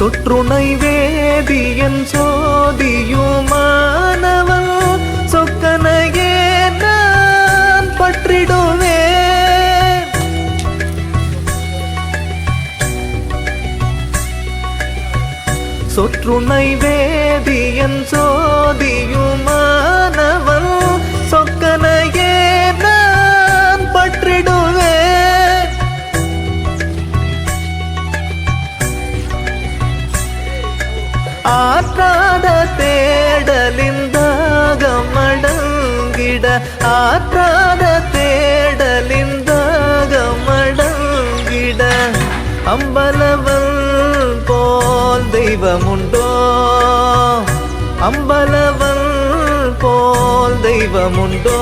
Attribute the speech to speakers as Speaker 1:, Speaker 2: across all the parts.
Speaker 1: சொற்றுணை வேதியன் சோதியுமானவன் சொக்கனையே நான் பற்றிடுவேன் சொற்றுணை வேதியன் சோதியுமா ஆற்றாத தேடலிந்தாகமடங்கிட ஆற்றாத தேடலிந்தாகமடங்கிட அம்பலவன் போல் தெய்வம் உண்டோ அம்பலவன் போல் தெய்வம் உண்டோ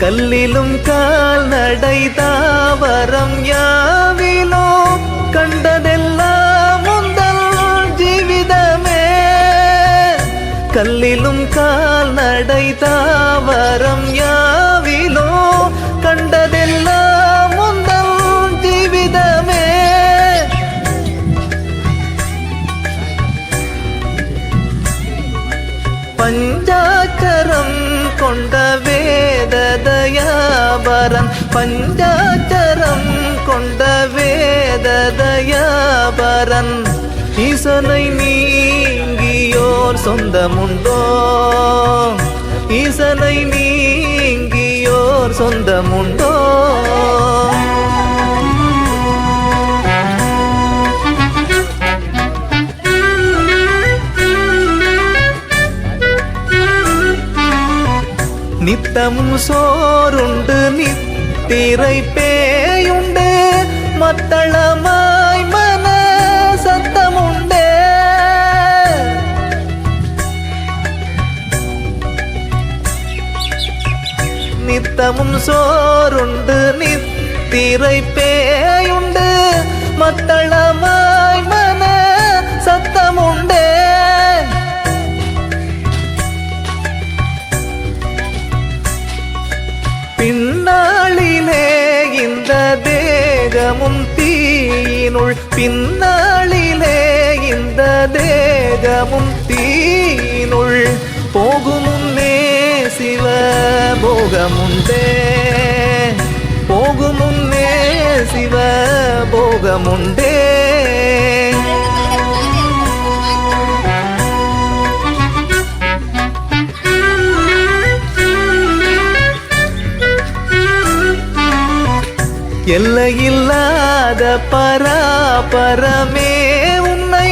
Speaker 1: கல்லிலும் கால் நடை தாவரம் யாவிலோ கண்டதெல்லாம் முந்தல் ஜீவிதமே. கல்லிலும் கால் நடை தாவரம் யாவிலோ கண்டதெல்லாம் வேததயாபரன் பஞ்சாச்சரம் கொண்ட வேததயாபரன். ஈசனை நீங்கியோர் சொந்தமுண்டோ? ஈசனை நீங்கியோர் சொந்தமுண்டோ? நித்தம் சோறுண்டு நித்திரை பேயுண்டு. மத்தளமாய் மன சத்தமுண்டே. நித்தமும் சோறுண்டு நித்திரை பேயுண்டு. மத்தளமாய் தேகமும் தீயினுள் பின்னாளிலே இந்த தேகமும் தீயினுள் போகுமுன்னே சிவ போகமுண்டே போகுமுன்னே சிவ போகமுண்டே எல்லையில்லாத பராபரமே உன்னை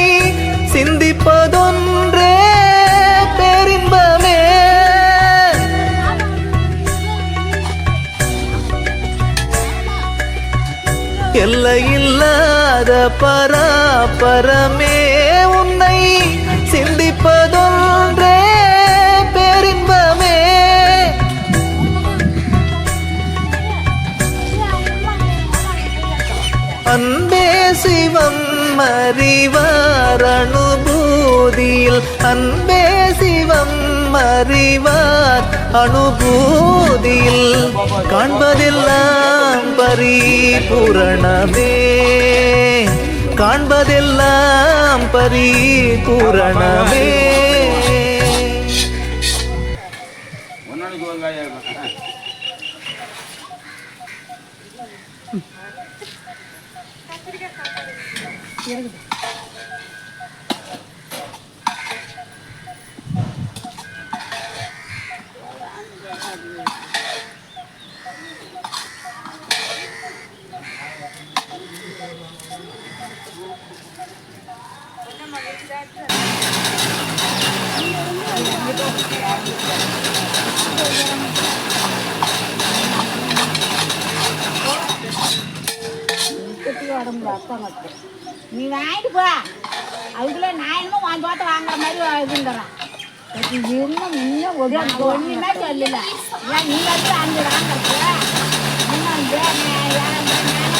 Speaker 1: சிந்திப்பதொன்றே பேரின்பமே. எல்லையில்லாத பராபரமே உன்னை சிந்திப்பதொன்று சிவம் அனுபூதியில். அன்பே சிவம் அறிவார் அனுபூதியில். காண்பதெல்லாம் பரிபூரணமே. காண்பதெல்லாம் பரிபூரணமே.
Speaker 2: Yere gidelim. Thank
Speaker 3: you. உடம்புல அர்த்தம் மட்டும் நீ வாங்கிட்டு போ அதுக்குள்ள நான் என்னமோ வாங்கி தோட்டம் வாங்குற மாதிரி இதுங்கிறான் இன்னும் இன்னும் ஒரு ஒன்றுமே சொல்லல ஏன் நீ வந்து அங்கே வாங்குறது இன்னும் இதே நான் ஏன் நானே